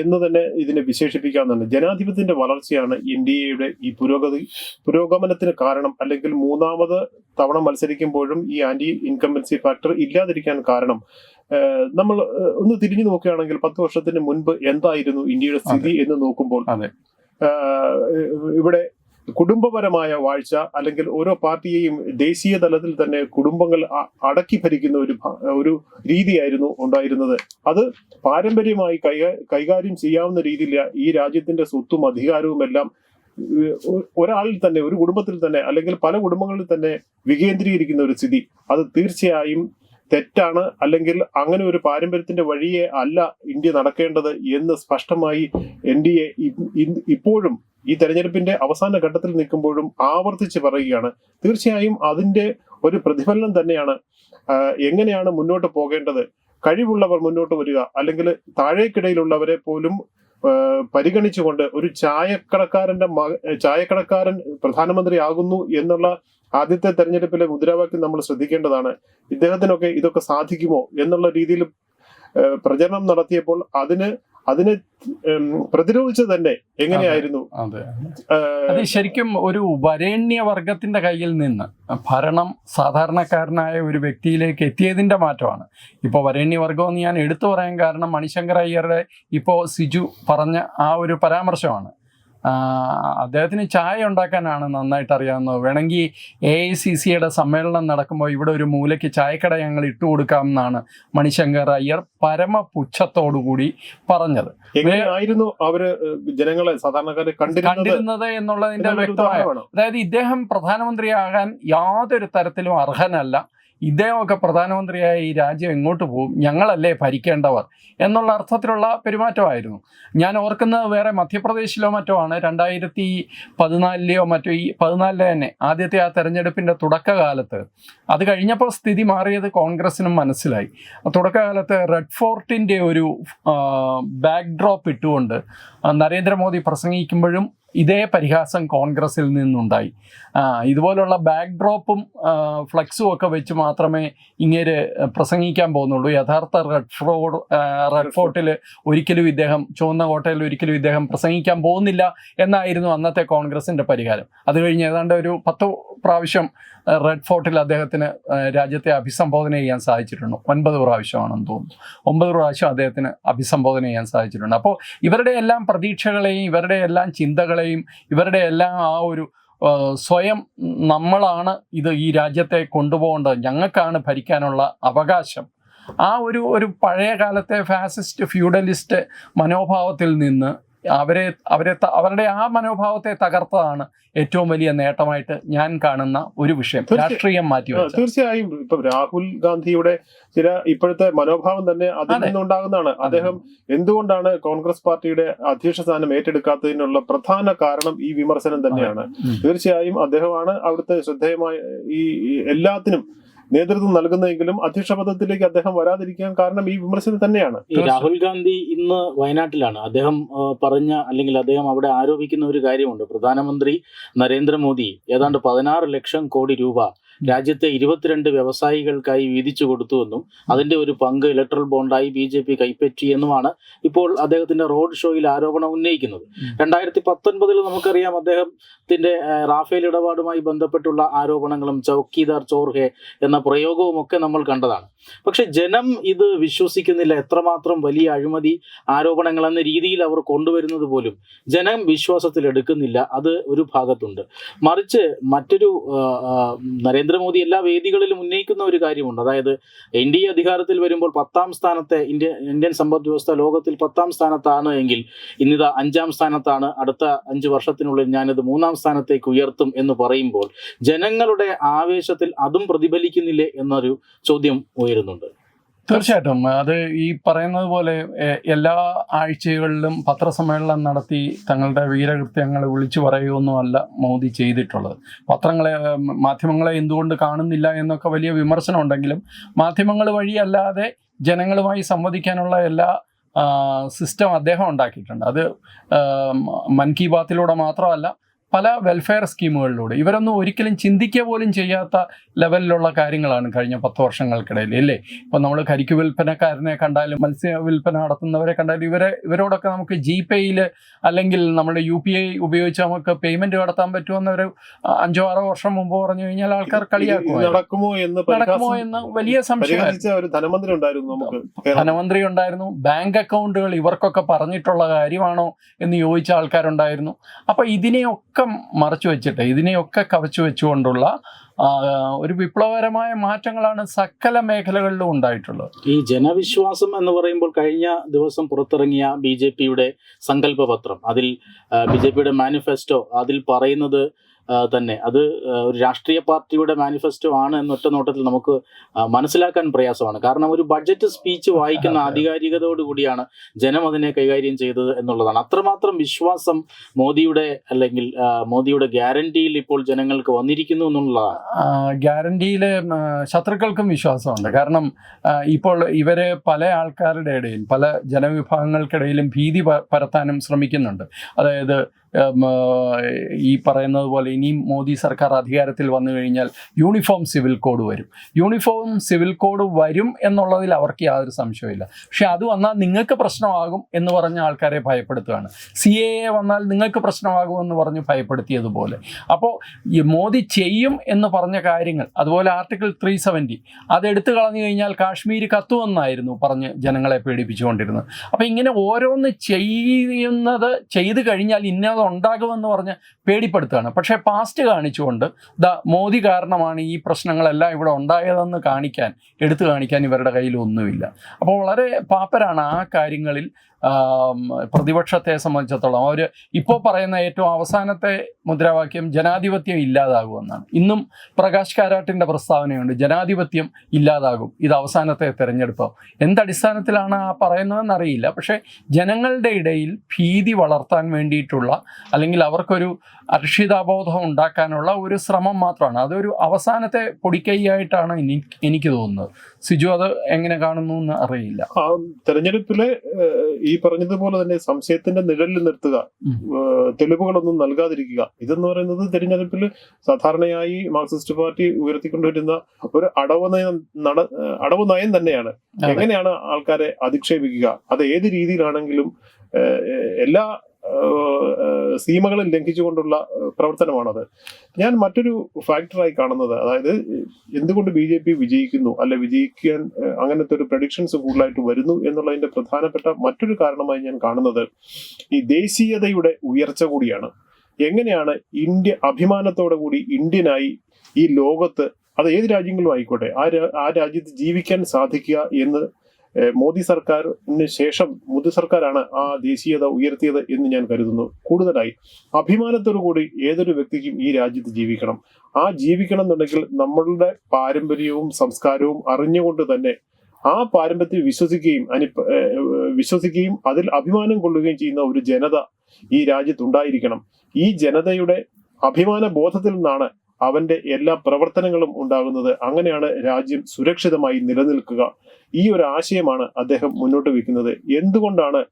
എന്ന് തന്നെ ഇതിനെ വിശേഷിപ്പിക്കാവുന്നതാണ്. ജനാധിപത്യത്തിന്റെ വളർച്ചയാണ് ഇന്ത്യയുടെ ഈ പുരോഗതി. പുരോഗമനത്തിന് കാരണം അല്ലെങ്കിൽ മൂന്നാമത് തവണ മത്സരിക്കുമ്പോഴും ഈ ആന്റി ഇൻകംബൻസി ഫാക്ടർ ഇല്ലാതിരിക്കാൻ കാരണം നമ്മൾ ഒന്ന് തിരിഞ്ഞു നോക്കുകയാണെങ്കിൽ പത്ത് വർഷത്തിന് മുൻപ് എന്തായിരുന്നു ഇന്ത്യയുടെ സ്ഥിതി എന്ന് നോക്കുമ്പോൾ. ഇവിടെ കുടുംബപരമായ വാഴ്ച അല്ലെങ്കിൽ ഓരോ പാർട്ടിയെയും ദേശീയ തലത്തിൽ തന്നെ കുടുംബങ്ങൾ അടക്കി ഭരിക്കുന്ന ഒരു ഒരു രീതിയായിരുന്നു ഉണ്ടായിരുന്നത്. അത് പാരമ്പര്യമായി കൈകാ- കൈകാര്യം ചെയ്യാവുന്ന രീതിയിൽ ഈ രാജ്യത്തിന്റെ സ്വത്തും അധികാരവും എല്ലാം ഒരാളിൽ തന്നെ ഒരു കുടുംബത്തിൽ തന്നെ അല്ലെങ്കിൽ പല കുടുംബങ്ങളിൽ തന്നെ വികേന്ദ്രീകരിക്കുന്ന ഒരു സ്ഥിതി. അത് തീർച്ചയായും തെറ്റാണ് അല്ലെങ്കിൽ അങ്ങനെ ഒരു പാരമ്പര്യത്തിന്റെ വഴിയെ അല്ല ഇന്ത്യ നടക്കേണ്ടത് എന്ന് സ്പഷ്ടമായി എൻ ഡി എ ഇപ്പോഴും ഈ തെരഞ്ഞെടുപ്പിന്റെ അവസാന ഘട്ടത്തിൽ നിൽക്കുമ്പോഴും ആവർത്തിച്ച് പറയുകയാണ്. തീർച്ചയായും അതിന്റെ ഒരു പ്രതിഫലനം തന്നെയാണ് എങ്ങനെയാണ് മുന്നോട്ട് പോകേണ്ടത്. കഴിവുള്ളവർ മുന്നോട്ട് വരിക. അല്ലെങ്കിൽ താഴേക്കിടയിലുള്ളവരെ പോലും പരിഗണിച്ചുകൊണ്ട് ഒരു ചായക്കടക്കാരന്റെ ചായക്കടക്കാരൻ പ്രധാനമന്ത്രി ആകുന്നു എന്നുള്ള ആദ്യത്തെ തെരഞ്ഞെടുപ്പിലെ മുദ്രാവാക്യം നമ്മൾ ശ്രദ്ധിക്കേണ്ടതാണ്. ഇദ്ദേഹത്തിനൊക്കെ ഇതൊക്കെ സാധിക്കുമോ എന്നുള്ള രീതിയിൽ പ്രചരണം നടത്തിയപ്പോൾ അതിന് അതിനെ പ്രതിരോധിച്ചത് തന്നെ എങ്ങനെയായിരുന്നു? അതെ ശരിക്കും ഒരു വരേണ്യ വർഗത്തിന്റെ കയ്യിൽ നിന്ന് ഭരണം സാധാരണക്കാരനായ ഒരു വ്യക്തിയിലേക്ക് എത്തിയതിന്റെ മാറ്റമാണ്. ഇപ്പോൾ വരേണ്യ വർഗം എന്ന് ഞാൻ എടുത്തു പറയാൻ കാരണം മണിശങ്കർ അയ്യരുടെ ഇപ്പോൾ സിജു പറഞ്ഞ ആ ഒരു പരാമർശമാണ്. അദ്ദേഹത്തിന് ചായ ഉണ്ടാക്കാനാണ് നന്നായിട്ട് അറിയാവുന്നത്. വേണമെങ്കിൽ എ ഐ സി സിയുടെ സമ്മേളനം നടക്കുമ്പോൾ ഇവിടെ ഒരു മൂലയ്ക്ക് ചായക്കട ഞങ്ങൾ ഇട്ടു കൊടുക്കാം എന്നാണ് മണിശങ്കർ അയ്യർ പരമപുച്ഛത്തോടുകൂടി പറഞ്ഞത്. ആയിരുന്നു അവർ ജനങ്ങളെ സാധാരണക്കാരെ കണ്ടിരുന്നത്? കണ്ടിരുന്നത് എന്നുള്ളതിന്റെ വ്യക്തമായ അതായത് ഇദ്ദേഹം പ്രധാനമന്ത്രിയാകാൻ യാതൊരു തരത്തിലും അർഹനല്ല. ഇദ്ദേഹമൊക്കെ പ്രധാനമന്ത്രിയായ ഈ രാജ്യം എങ്ങോട്ട് പോകും? ഞങ്ങളല്ലേ ഭരിക്കേണ്ടവർ? എന്നുള്ള അർത്ഥത്തിലുള്ള പെരുമാറ്റമായിരുന്നു. ഞാൻ ഓർക്കുന്നത് വേറെ മധ്യപ്രദേശിലോ മറ്റോ ആണ്. രണ്ടായിരത്തി പതിനാലിലെയോ മറ്റോ ഈ പതിനാലിലെ തന്നെ ആദ്യത്തെ ആ തെരഞ്ഞെടുപ്പിന്റെ തുടക്കകാലത്ത്. അത് കഴിഞ്ഞപ്പോൾ സ്ഥിതി മാറിയത് കോൺഗ്രസിനും മനസ്സിലായി. തുടക്കകാലത്ത് റെഡ് ഫോർട്ടിന്റെ ഒരു ബാക്ക് ഡ്രോപ്പ് ഇട്ടുകൊണ്ട് നരേന്ദ്രമോദി പ്രസംഗിക്കുമ്പോഴും ഇതേ പരിഹാസം കോൺഗ്രസിൽ നിന്നുണ്ടായി. ഇതുപോലുള്ള ബാക്ക് ഡ്രോപ്പും ഫ്ലക്സും ഒക്കെ വെച്ച് മാത്രമേ ഇങ്ങേര് പ്രസംഗിക്കാൻ പോകുന്നുള്ളൂ. യഥാർത്ഥ റെഡ് ഫ്രോഡ് റെഡ് ഫോർട്ടിൽ ഒരിക്കലും ഇദ്ദേഹം ചുവന്ന കോട്ടയിൽ ഒരിക്കലും ഇദ്ദേഹം പ്രസംഗിക്കാൻ പോകുന്നില്ല എന്നായിരുന്നു അന്നത്തെ കോൺഗ്രസിന്റെ പരിഹാരം. അത് കഴിഞ്ഞ് ഏതാണ്ട് ഒരു പത്ത് പ്രാവശ്യം റെഡ് ഫോർട്ടിൽ അദ്ദേഹത്തിന് രാജ്യത്തെ അഭിസംബോധന ചെയ്യാൻ സാധിച്ചിട്ടുണ്ട്. ഒൻപത് പ്രാവശ്യമാണെന്ന് തോന്നുന്നു. ഒമ്പത് പ്രാവശ്യം അദ്ദേഹത്തിന് അഭിസംബോധന ചെയ്യാൻ സാധിച്ചിട്ടുണ്ട്. അപ്പോൾ ഇവരുടെ എല്ലാം പ്രതീക്ഷകളെയും ഇവരുടെ എല്ലാം ചിന്തകളെയും ഇവരുടെ എല്ലാം ആ ഒരു സ്വയം നമ്മളാണ് ഇത് ഈ രാജ്യത്തെ കൊണ്ടുപോകേണ്ടത്. ഞങ്ങൾക്കാണ് ഭരിക്കാനുള്ള അവകാശം. ആ ഒരു ഒരു പഴയ കാലത്തെ ഫാസിസ്റ്റ് ഫ്യൂഡലിസ്റ്റ് മനോഭാവത്തിൽ നിന്ന് അവരെ അവരെ അവരുടെ ആ മനോഭാവത്തെ തകർത്തതാണ് ഏറ്റവും വലിയ നേട്ടമായിട്ട് ഞാൻ കാണുന്ന ഒരു വിഷയം. രാഷ്ട്രീയം മാറ്റി തീർച്ചയായും ഇപ്പൊ രാഹുൽ ഗാന്ധിയുടെ ചില ഇപ്പോഴത്തെ മനോഭാവം തന്നെ അതിൽ അതെ. നിന്നുണ്ടാകുന്നതാണ് അദ്ദേഹം എന്തുകൊണ്ടാണ് കോൺഗ്രസ് പാർട്ടിയുടെ അധ്യക്ഷ സ്ഥാനം ഏറ്റെടുക്കാത്തതിനുള്ള പ്രധാന കാരണം ഈ വിമർശനം തന്നെയാണ്. തീർച്ചയായും അദ്ദേഹമാണ് അവിടുത്തെ ശ്രദ്ധേയമായ ഈ എല്ലാത്തിനും നേതൃത്വം നൽകുന്നതെങ്കിലും അധ്യക്ഷ പദത്തിലേക്ക് അദ്ദേഹം വരാതിരിക്കാൻ കാരണം ഈ വിമർശനം തന്നെയാണ്. രാഹുൽ ഗാന്ധി ഇന്ന് വയനാട്ടിലാണ്. അദ്ദേഹം പറഞ്ഞ അല്ലെങ്കിൽ അദ്ദേഹം അവിടെ ആരോപിക്കുന്ന ഒരു കാര്യമുണ്ട്. പ്രധാനമന്ത്രി നരേന്ദ്രമോദി ഏതാണ്ട് പതിനാറ് ലക്ഷം കോടി രൂപ രാജ്യത്തെ ഇരുപത്തിരണ്ട് വ്യവസായികൾക്കായി വീതിച്ചു കൊടുത്തുവെന്നും അതിന്റെ ഒരു പങ്ക് ഇലക്ട്രൽ ബോണ്ടായി ബി ജെ പി കൈപ്പറ്റിയെന്നുമാണ് ഇപ്പോൾ അദ്ദേഹത്തിന്റെ റോഡ് ഷോയിൽ ആരോപണം ഉന്നയിക്കുന്നത്. രണ്ടായിരത്തി പത്തൊൻപതിൽ നമുക്കറിയാം അദ്ദേഹത്തിന്റെ റാഫേൽ ഇടപാടുമായി ബന്ധപ്പെട്ടുള്ള ആരോപണങ്ങളും ചൌക്കീദാർ ചോർഹെ എന്ന പ്രയോഗവും ഒക്കെ നമ്മൾ കണ്ടതാണ്. പക്ഷെ ജനം ഇത് വിശ്വസിക്കുന്നില്ല. എത്രമാത്രം വലിയ അഴിമതി ആരോപണങ്ങൾ എന്ന രീതിയിൽ അവർ കൊണ്ടുവരുന്നത് പോലും ജനം വിശ്വാസത്തിൽ എടുക്കുന്നില്ല അത് ഒരു ഭാഗത്തുണ്ട്. മറിച്ച് മറ്റൊരു ആ, നരേന്ദ്രമോദി എല്ലാ വേദികളിലും ഉന്നയിക്കുന്ന ഒരു കാര്യമുണ്ട്. അതായത് എൻ ഡി എ അധികാരത്തിൽ വരുമ്പോൾ പത്താം സ്ഥാനത്തെ ഇന്ത്യ ഇന്ത്യൻ സമ്പദ് വ്യവസ്ഥ ലോകത്തിൽ പത്താം സ്ഥാനത്താണ് എങ്കിൽ ഇന്നിതാ അഞ്ചാം സ്ഥാനത്താണ്. അടുത്ത അഞ്ച് വർഷത്തിനുള്ളിൽ ഞാനിത് മൂന്നാം സ്ഥാനത്തേക്ക് ഉയർത്തും എന്ന് പറയുമ്പോൾ ജനങ്ങളുടെ ആവേശത്തിൽ അതും പ്രതിഫലിക്കുന്നില്ലേ എന്നൊരു ചോദ്യം ഉയരുന്നുണ്ട്. തീർച്ചയായിട്ടും. അത് ഈ പറയുന്നത് പോലെ എല്ലാ ആഴ്ചകളിലും പത്രസമ്മേളനം നടത്തി തങ്ങളുടെ വീരകൃത്യങ്ങളെ വിളിച്ചു പറയുകയൊന്നുമല്ല മോദി ചെയ്തിട്ടുള്ളത്. പത്രങ്ങളെ മാധ്യമങ്ങളെ എന്തുകൊണ്ട് കാണുന്നില്ല എന്നൊക്കെ വലിയ വിമർശനം ഉണ്ടെങ്കിലും മാധ്യമങ്ങൾ വഴിയല്ലാതെ ജനങ്ങളുമായി സംവദിക്കാനുള്ള എല്ലാ സിസ്റ്റം അദ്ദേഹം ഉണ്ടാക്കിയിട്ടുണ്ട്. അത് മൻ കി ബാത്തിലൂടെ മാത്രമല്ല പല വെൽഫെയർ സ്കീമുകളിലൂടെ ഇവരൊന്നും ഒരിക്കലും ചിന്തിക്കുക പോലും ചെയ്യാത്ത ലെവലിലുള്ള കാര്യങ്ങളാണ് കഴിഞ്ഞ പത്ത് വർഷങ്ങൾക്കിടയിൽ അല്ലേ ഇപ്പം നമ്മൾ കരിക്ക് വിൽപ്പനക്കാരനെ കണ്ടാലും മത്സ്യ വിൽപ്പന നടത്തുന്നവരെ കണ്ടാലും ഇവരെ ഇവരോടൊക്കെ നമുക്ക് ജി പേയിൽ അല്ലെങ്കിൽ നമ്മുടെ യു പി ഐ ഉപയോഗിച്ച് നമുക്ക് പേയ്മെന്റ് നടത്താൻ പറ്റുമെന്നൊരു അഞ്ചോ ആറോ വർഷം മുമ്പ് പറഞ്ഞു കഴിഞ്ഞാൽ ആൾക്കാർ കളിയാക്കും നടക്കുമോ എന്ന് നടക്കുമോ എന്ന് വലിയ സംശയം ധനമന്ത്രി ഉണ്ടായിരുന്നു നമുക്ക് ധനമന്ത്രി ഉണ്ടായിരുന്നു. ബാങ്ക് അക്കൗണ്ടുകൾ ഇവർക്കൊക്കെ പറഞ്ഞിട്ടുള്ള കാര്യമാണോ എന്ന് ചോദിച്ച ആൾക്കാരുണ്ടായിരുന്നു. അപ്പൊ ഇതിനെയൊക്കെ മറച്ചു വെച്ചിട്ട് ഇതിനെയൊക്കെ കവച്ചു വെച്ചുകൊണ്ടുള്ള ഒരു വിപ്ലവകരമായ മാറ്റങ്ങളാണ് സകല മേഖലകളിലും ഉണ്ടായിട്ടുള്ളത്. ഈ ജനവിശ്വാസം എന്ന് പറയുമ്പോൾ കഴിഞ്ഞ ദിവസം പുറത്തിറങ്ങിയ ബി ജെ പിയുടെ സങ്കല്പപത്രം അതിൽ ബി ജെ പിയുടെ മാനിഫെസ്റ്റോ അതിൽ പറയുന്നത് തന്നെ. അത് ഒരു രാഷ്ട്രീയ പാർട്ടിയുടെ മാനിഫെസ്റ്റോ ആണ് എന്നൊറ്റ നോട്ടത്തിൽ നമുക്ക് മനസ്സിലാക്കാൻ പ്രയാസമാണ്. കാരണം ഒരു ബഡ്ജറ്റ് സ്പീച്ച് വായിക്കുന്ന ആധികാരികതയോടുകൂടിയാണ് ജനം അതിനെ കൈകാര്യം ചെയ്തത് എന്നുള്ളതാണ്. അത്രമാത്രം വിശ്വാസം മോദിയുടെ അല്ലെങ്കിൽ മോദിയുടെ ഗ്യാരണ്ടിയിൽ ഇപ്പോൾ ജനങ്ങൾക്ക് വന്നിരിക്കുന്നു എന്നുള്ളതാണ്. ഗ്യാരണ്ടിയിൽ ശത്രുക്കൾക്കും വിശ്വാസമുണ്ട്. കാരണം ഇപ്പോൾ ഇവർ പല ആൾക്കാരുടെ ഇടയിൽ പല ജനവിഭാഗങ്ങൾക്കിടയിലും ഭീതി പരത്താനും ശ്രമിക്കുന്നുണ്ട്. അതായത് ഈ പറയുന്നത് പോലെ ഇനിയും മോദി സർക്കാർ അധികാരത്തിൽ വന്നു കഴിഞ്ഞാൽ യൂണിഫോം സിവിൽ കോഡ് വരും. യൂണിഫോം സിവിൽ കോഡ് വരും എന്നുള്ളതിൽ അവർക്ക് യാതൊരു സംശയമില്ല പക്ഷെ അത് വന്നാൽ നിങ്ങൾക്ക് പ്രശ്നമാകും എന്ന് പറഞ്ഞ ആൾക്കാരെ ഭയപ്പെടുത്തുകയാണ്. സി എ എ വന്നാൽ നിങ്ങൾക്ക് പ്രശ്നമാകും എന്ന് പറഞ്ഞ് ഭയപ്പെടുത്തിയതുപോലെ. അപ്പോൾ മോദി ചെയ്യും എന്ന് പറഞ്ഞ കാര്യങ്ങൾ അതുപോലെ ആർട്ടിക്കിൾ ത്രീ സെവന്റി അതെടുത്തു കളഞ്ഞു കഴിഞ്ഞാൽ കാശ്മീർ കത്തുമെന്നായിരുന്നു പറഞ്ഞ് ജനങ്ങളെ പേടിപ്പിച്ചുകൊണ്ടിരുന്നത്. അപ്പോൾ ഇങ്ങനെ ഓരോന്ന് ചെയ്യുന്നത് ചെയ്തു കഴിഞ്ഞാൽ ഇന്നത് ഉണ്ടാകുമെന്ന് പറഞ്ഞ് പേടിപ്പെടുത്തുകയാണ്. പക്ഷേ പാസ്റ്റ് കാണിച്ചുകൊണ്ട് ദ മോദി കാരണമാണ് ഈ പ്രശ്നങ്ങളെല്ലാം ഇവിടെ ഉണ്ടായതെന്ന് കാണിക്കാൻ എടുത്തു കാണിക്കാൻ ഇവരുടെ കയ്യിൽ ഒന്നുമില്ല. അപ്പോൾ വളരെ പാപ്പരാണ് ആ കാര്യങ്ങളിൽ പ്രതിപക്ഷത്തെ സംബന്ധിച്ചിടത്തോളം അവർ ഇപ്പോൾ പറയുന്ന ഏറ്റവും അവസാനത്തെ മുദ്രാവാക്യം ജനാധിപത്യം ഇല്ലാതാകുമെന്നാണ് ഇന്നും പ്രകാശ് കാരാട്ടിന്റെ പ്രസ്താവനയുണ്ട് ജനാധിപത്യം ഇല്ലാതാകും. ഇത് അവസാനത്തെ തെരഞ്ഞെടുപ്പ്. എന്തടിസ്ഥാനത്തിലാണ് ആ പറയുന്നതെന്ന് അറിയില്ല പക്ഷേ ജനങ്ങളുടെ ഇടയിൽ ഭീതി വളർത്താൻ വേണ്ടിയിട്ടുള്ള അല്ലെങ്കിൽ അവർക്കൊരു അരക്ഷിതാബോധം ഉണ്ടാക്കാനുള്ള ഒരു ശ്രമം മാത്രമാണ്. അതൊരു അവസാനത്തെ പൊടിക്കൈയായിട്ടാണ് എനിക്ക് തോന്നുന്നത്. സിജു അത് എങ്ങനെ കാണുന്നു എന്ന് അറിയില്ല. തെരഞ്ഞെടുപ്പിലെ ഈ പറഞ്ഞതുപോലെ തന്നെ സംശയത്തിന്റെ നിഴലിൽ നിർത്തുക. തെളിവുകളൊന്നും നൽകാതിരിക്കുക. ഇതെന്ന് പറയുന്നത് തെരഞ്ഞെടുപ്പിൽ സാധാരണയായി മാർക്സിസ്റ്റ് പാർട്ടി ഉയർത്തിക്കൊണ്ടുവരുന്ന ഒരു അടവ് നയം നട അടവ് നയം തന്നെയാണ്. എങ്ങനെയാണ് ആൾക്കാരെ അധിക്ഷേപിക്കുക? അത് ഏത് രീതിയിലാണെങ്കിലും എല്ലാ ഏഹ്, ലംഘിച്ചുകൊണ്ടുള്ള പ്രവർത്തനമാണത്. ഞാൻ മറ്റൊരു ഫാക്ടറായി കാണുന്നത് അതായത് എന്തുകൊണ്ട് ബി ജെ പി വിജയിക്കുന്നു അല്ലെ വിജയിക്കാൻ അങ്ങനത്തെ ഒരു പ്രഡിക്ഷൻസ് കൂടുതലായിട്ട് വരുന്നു എന്നുള്ളതിന്റെ പ്രധാനപ്പെട്ട മറ്റൊരു കാരണമായി ഞാൻ കാണുന്നത് ഈ ദേശീയതയുടെ ഉയർച്ച കൂടിയാണ്. എങ്ങനെയാണ് ഇന്ത്യ അഭിമാനത്തോടു കൂടി ഇന്ത്യനായി ഈ ലോകത്ത് അത് ഏത് രാജ്യങ്ങളും ആയിക്കോട്ടെ ആ ആ രാജ്യത്ത് ജീവിക്കാൻ സാധിക്കുക എന്ന് മോദി സർക്കാരിന് ശേഷം മോദി സർക്കാരാണ് ആ ദേശീയത ഉയർത്തിയത് എന്ന് ഞാൻ കരുതുന്നു. കൂടുതലായി അഭിമാനത്തോടു കൂടി ഏതൊരു വ്യക്തിക്കും ഈ രാജ്യത്ത് ജീവിക്കണം. ആ ജീവിക്കണം എന്നുണ്ടെങ്കിൽ നമ്മളുടെ പാരമ്പര്യവും സംസ്കാരവും അറിഞ്ഞുകൊണ്ട് തന്നെ ആ പാരമ്പര്യത്തിൽ വിശ്വസിക്കുകയും അനു വിശ്വസിക്കുകയും അതിൽ അഭിമാനം കൊള്ളുകയും ചെയ്യുന്ന ഒരു ജനത ഈ രാജ്യത്തുണ്ടായിരിക്കണം. ഈ ജനതയുടെ അഭിമാന ബോധത്തിൽ നിന്നാണ് അവന്റെ എല്ലാ പ്രവർത്തനങ്ങളും ഉണ്ടാകുന്നത് അങ്ങനെയാണ് രാജ്യം സുരക്ഷിതമായി നിലനിൽക്കുക. ഈ ഒരു ആശയമാണ് അദ്ദേഹം മുന്നോട്ട് വയ്ക്കുന്നത്. എന്തുകൊണ്ടാണ്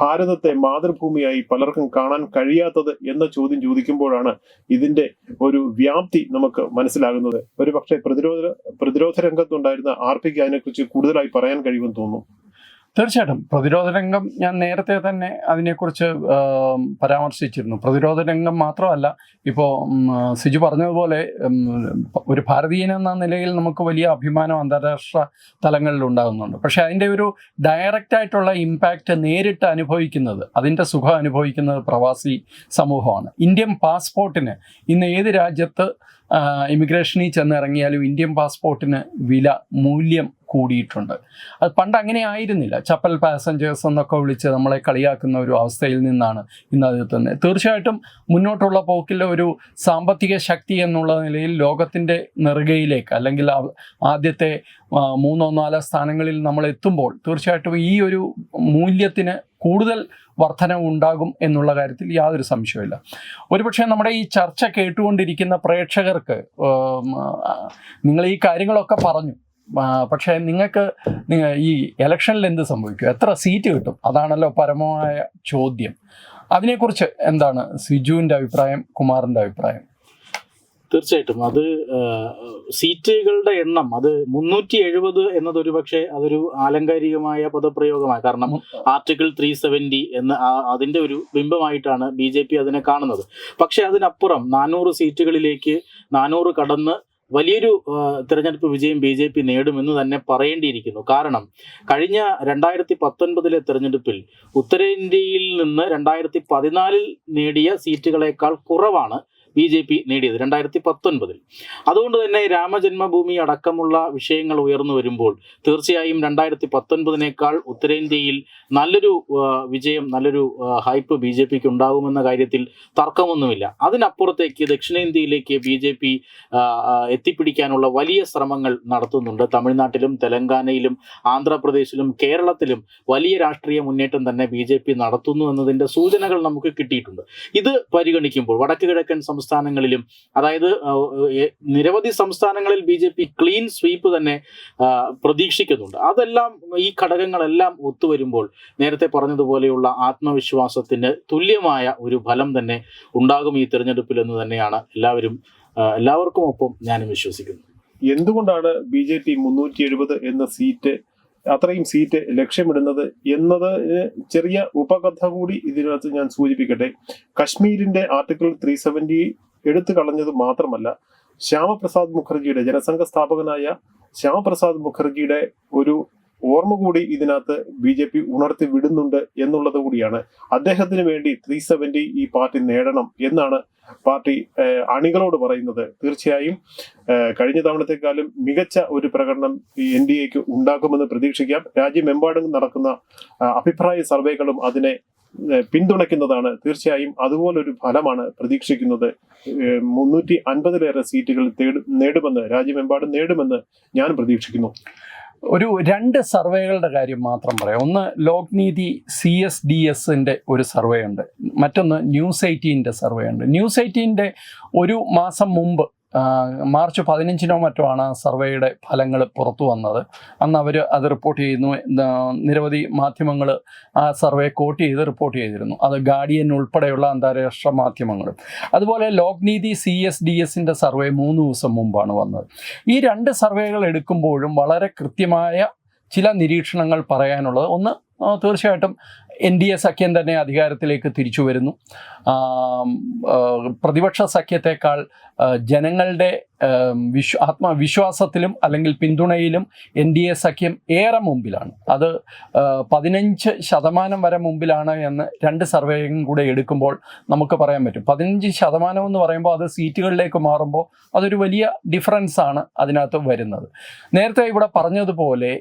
ഭാരതത്തെ മാതൃഭൂമിയായി പലർക്കും കാണാൻ കഴിയാത്തത് എന്ന ചോദ്യം ചോദിക്കുമ്പോഴാണ് ഇതിന്റെ ഒരു വ്യാപ്തി നമുക്ക് മനസ്സിലാകുന്നത്. ഒരു പക്ഷേ പ്രതിരോധ പ്രതിരോധ രംഗത്തുണ്ടായിരുന്ന ആർ പിക്ക് അതിനെക്കുറിച്ച് കൂടുതലായി പറയാൻ കഴിയുമെന്ന് തോന്നുന്നു. തീർച്ചയായിട്ടും. പ്രതിരോധ രംഗം ഞാൻ നേരത്തെ തന്നെ അതിനെക്കുറിച്ച് പരാമർശിച്ചിരുന്നു. പ്രതിരോധ രംഗം മാത്രമല്ല ഇപ്പോൾ സിജു പറഞ്ഞതുപോലെ ഒരു ഭാരതീയൻ എന്ന നിലയിൽ നമുക്ക് വലിയ അഭിമാനം അന്താരാഷ്ട്ര തലങ്ങളിൽ ഉണ്ടാകുന്നുണ്ട്. പക്ഷേ അതിന്റെ ഒരു ഡയറക്റ്റ് ആയിട്ടുള്ള ഇമ്പാക്റ്റ് നേരിട്ട് അനുഭവിക്കുന്നത് അതിന്റെ സുഖം അനുഭവിക്കുന്നത് പ്രവാസി സമൂഹമാണ്. ഇന്ത്യൻ പാസ്പോർട്ടിന് ഇന്ന് ഏത് രാജ്യത്ത് ഇമിഗ്രേഷനിൽ ചെന്നിറങ്ങിയാലും ഇന്ത്യൻ പാസ്പോർട്ടിന് വില മൂല്യം കൂടിയിട്ടുണ്ട്. അത് പണ്ട് അങ്ങനെ ആയിരുന്നില്ല. ചപ്പൽ പാസഞ്ചേഴ്സ് എന്നൊക്കെ വിളിച്ച് നമ്മളെ കളിയാക്കുന്ന ഒരു അവസ്ഥയിൽ നിന്നാണ് ഇന്ന് അത് തീർച്ചയായിട്ടും മുന്നോട്ടുള്ള പോക്കിൽ ഒരു സാമ്പത്തിക ശക്തി എന്നുള്ള നിലയിൽ ലോകത്തിന്റെ നെറുകയിലേക്ക് അല്ലെങ്കിൽ ആദ്യത്തെ മൂന്നോ നാലോ സ്ഥാനങ്ങളിൽ നമ്മൾ എത്തുമ്പോൾ തീർച്ചയായിട്ടും ഈ ഒരു മൂല്യത്തിന് കൂടുതൽ വർധനവ് ഉണ്ടാകും എന്നുള്ള കാര്യത്തിൽ യാതൊരു സംശയമില്ല ഒരുപക്ഷെ നമ്മുടെ ഈ ചർച്ച കേട്ടുകൊണ്ടിരിക്കുന്ന പ്രേക്ഷകർക്ക് നിങ്ങൾ ഈ കാര്യങ്ങളൊക്കെ പറഞ്ഞു. പക്ഷേ നിങ്ങൾക്ക് നിങ്ങൾ ഈ ഇലക്ഷനിൽ എന്ത് സംഭവിക്കും? എത്ര സീറ്റ് കിട്ടും? അതാണല്ലോ പരമമായ ചോദ്യം. അതിനെക്കുറിച്ച് എന്താണ് സിജുവിന്റെ അഭിപ്രായം കുമാറിന്റെ അഭിപ്രായം? തീർച്ചയായിട്ടും. അത് സീറ്റുകളുടെ എണ്ണം അത് മുന്നൂറ്റി എഴുപത് എന്നത് ഒരുപക്ഷെ അതൊരു ആലങ്കാരികമായ പദപ്രയോഗമാണ്. കാരണം ആർട്ടിക്കിൾ ത്രീ സെവന്റി എന്ന അതിന്റെ ഒരു ബിംബമായിട്ടാണ് ബി ജെ പി അതിനെ കാണുന്നത്. പക്ഷെ അതിനപ്പുറം നാനൂറ് സീറ്റുകളിലേക്ക് നാനൂറ് കടന്ന് വലിയൊരു തെരഞ്ഞെടുപ്പ് വിജയം ബി ജെ പി നേടുമെന്ന് തന്നെ പറയേണ്ടിയിരിക്കുന്നു. കാരണം കഴിഞ്ഞ രണ്ടായിരത്തി പത്തൊൻപതിലെ തെരഞ്ഞെടുപ്പിൽ ഉത്തരേന്ത്യയിൽ നിന്ന് രണ്ടായിരത്തി പതിനാലിൽ നേടിയ സീറ്റുകളേക്കാൾ കുറവാണ് ബി ജെ പി നേടിയത് രണ്ടായിരത്തി പത്തൊൻപതിൽ അതുകൊണ്ട് തന്നെ രാമജന്മഭൂമി അടക്കമുള്ള വിഷയങ്ങൾ ഉയർന്നു വരുമ്പോൾ തീർച്ചയായും രണ്ടായിരത്തി പത്തൊൻപതിനേക്കാൾ ഉത്തരേന്ത്യയിൽ നല്ലൊരു വിജയം നല്ലൊരു ഹൈപ്പ് ബി ജെ പിക്ക് ഉണ്ടാകുമെന്ന കാര്യത്തിൽ തർക്കമൊന്നുമില്ല. അതിനപ്പുറത്തേക്ക് ദക്ഷിണേന്ത്യയിലേക്ക് ബി ജെ പി എത്തിപ്പിടിക്കാനുള്ള വലിയ ശ്രമങ്ങൾ നടത്തുന്നുണ്ട്. തമിഴ്നാട്ടിലും തെലങ്കാനയിലും ആന്ധ്രാപ്രദേശിലും കേരളത്തിലും വലിയ രാഷ്ട്രീയ മുന്നേറ്റം തന്നെ ബി ജെ പി നടത്തുന്നു എന്നതിന്റെ സൂചനകൾ നമുക്ക് കിട്ടിയിട്ടുണ്ട്. ഇത് പരിഗണിക്കുമ്പോൾ വടക്ക് കിഴക്കൻ സംസ്ഥാന സംസ്ഥാനങ്ങളിലും അതായത് നിരവധി സംസ്ഥാനങ്ങളിൽ B J P clean sweep തന്നെ പ്രതീക്ഷിക്കുന്നുണ്ട്. അതെല്ലാം ഈ ഘടകങ്ങളെല്ലാം ഒത്തുവരുമ്പോൾ നേരത്തെ പറഞ്ഞതുപോലെയുള്ള ആത്മവിശ്വാസത്തിന് തുല്യമായ ഒരു ഫലം തന്നെ ഉണ്ടാകും ഈ തിരഞ്ഞെടുപ്പിൽ എന്ന് തന്നെയാണ് എല്ലാവരും എല്ലാവർക്കും ഒപ്പം ഞാനും വിശ്വസിക്കുന്നു. എന്തുകൊണ്ടാണ് ബി ജെ പി മുന്നൂറ്റി എഴുപത് എന്ന സീറ്റ് അത്രയും സീറ്റ് ലക്ഷ്യമിടുന്നത് എന്നത് ചെറിയ ഉപകഥ കൂടി ഇതിനകത്ത് ഞാൻ സൂചിപ്പിക്കട്ടെ. കശ്മീരിന്റെ ആർട്ടിക്കിൾ ത്രീ സെവന്റി എടുത്തു കളഞ്ഞത് മാത്രമല്ല ശ്യാമപ്രസാദ് മുഖർജിയുടെ ജനസംഘ സ്ഥാപകനായ ശ്യാമപ്രസാദ് മുഖർജിയുടെ ഒരു ഓർമ്മ കൂടി ഇതിനകത്ത് ബി ജെ പി ഉണർത്തി വിടുന്നുണ്ട് എന്നുള്ളത് കൂടിയാണ്. അദ്ദേഹത്തിന് വേണ്ടി ത്രീ സെവന്റി ഈ പാർട്ടി നേടണം എന്നാണ് പാർട്ടി അണികളോട് പറയുന്നത്. തീർച്ചയായും കഴിഞ്ഞ തവണത്തെക്കാളും മികച്ച ഒരു പ്രകടനം ഈ എൻ ഡി എക്ക് ഉണ്ടാക്കുമെന്ന് പ്രതീക്ഷിക്കാം. രാജ്യമെമ്പാടും നടക്കുന്ന അഭിപ്രായ സർവേകളും അതിനെ പിന്തുണയ്ക്കുന്നതാണ്. തീർച്ചയായും അതുപോലൊരു ഫലമാണ് പ്രതീക്ഷിക്കുന്നത്. മുന്നൂറ്റി അൻപതിലേറെ സീറ്റുകൾ നേടുമെന്ന് രാജ്യമെമ്പാടും നേടുമെന്ന് ഞാൻ പ്രതീക്ഷിക്കുന്നു. ഒരു രണ്ട് സർവേകളുടെ കാര്യം മാത്രം പറയാം. ഒന്ന് ലോക്നീതി സി എസ് ഡി എസിന്റെ ഒരു സർവേ ഉണ്ട് മറ്റൊന്ന് ന്യൂസ് എയ്റ്റീന്റെ സർവേ ഉണ്ട് ന്യൂസ് എയ്റ്റീന്റെ ഒരു മാസം മുമ്പ് മാർച്ച് പതിനഞ്ചിനോ മറ്റോ ആണ് സർവേയുടെ ഫലങ്ങൾ പുറത്തു വന്നത്. അന്ന് അവർ അത് റിപ്പോർട്ട് ചെയ്യുന്നു. നിരവധി മാധ്യമങ്ങൾ ആ സർവേ കോട്ട് ചെയ്ത് റിപ്പോർട്ട് ചെയ്തിരുന്നു. അത് ഗാർഡിയൻ ഉൾപ്പെടെയുള്ള അന്താരാഷ്ട്ര മാധ്യമങ്ങളും അതുപോലെ ലോക്നീതി സി എസ് ഡി എസിന്റെ സർവേ മൂന്ന് ദിവസം മുമ്പാണ് വന്നത്. ഈ രണ്ട് സർവേകൾ എടുക്കുമ്പോഴും വളരെ കൃത്യമായ ചില നിരീക്ഷണങ്ങൾ പറയാനുള്ളത്. ഒന്ന് തീർച്ചയായിട്ടും എൻ ഡി എ സഖ്യം തന്നെ അധികാരത്തിലേക്ക് തിരിച്ചു വരുന്നു. പ്രതിപക്ഷ സഖ്യത്തെക്കാൾ ജനങ്ങളുടെ വിശ്വ ആത്മവിശ്വാസത്തിലും അല്ലെങ്കിൽ പിന്തുണയിലും എൻ ഡി എ സഖ്യം ഏറെ മുമ്പിലാണ്. അത് പതിനഞ്ച് ശതമാനം വരെ മുമ്പിലാണ് എന്ന് രണ്ട് സർവേയും കൂടെ എടുക്കുമ്പോൾ നമുക്ക് പറയാൻ പറ്റും. പതിനഞ്ച് ശതമാനം എന്ന് പറയുമ്പോൾ അത് സീറ്റുകളിലേക്ക് മാറുമ്പോൾ അതൊരു വലിയ ഡിഫറൻസ് ആണ് അതിനകത്ത് വരുന്നത്. നേരത്തെ ഇവിടെ പറഞ്ഞതുപോലെ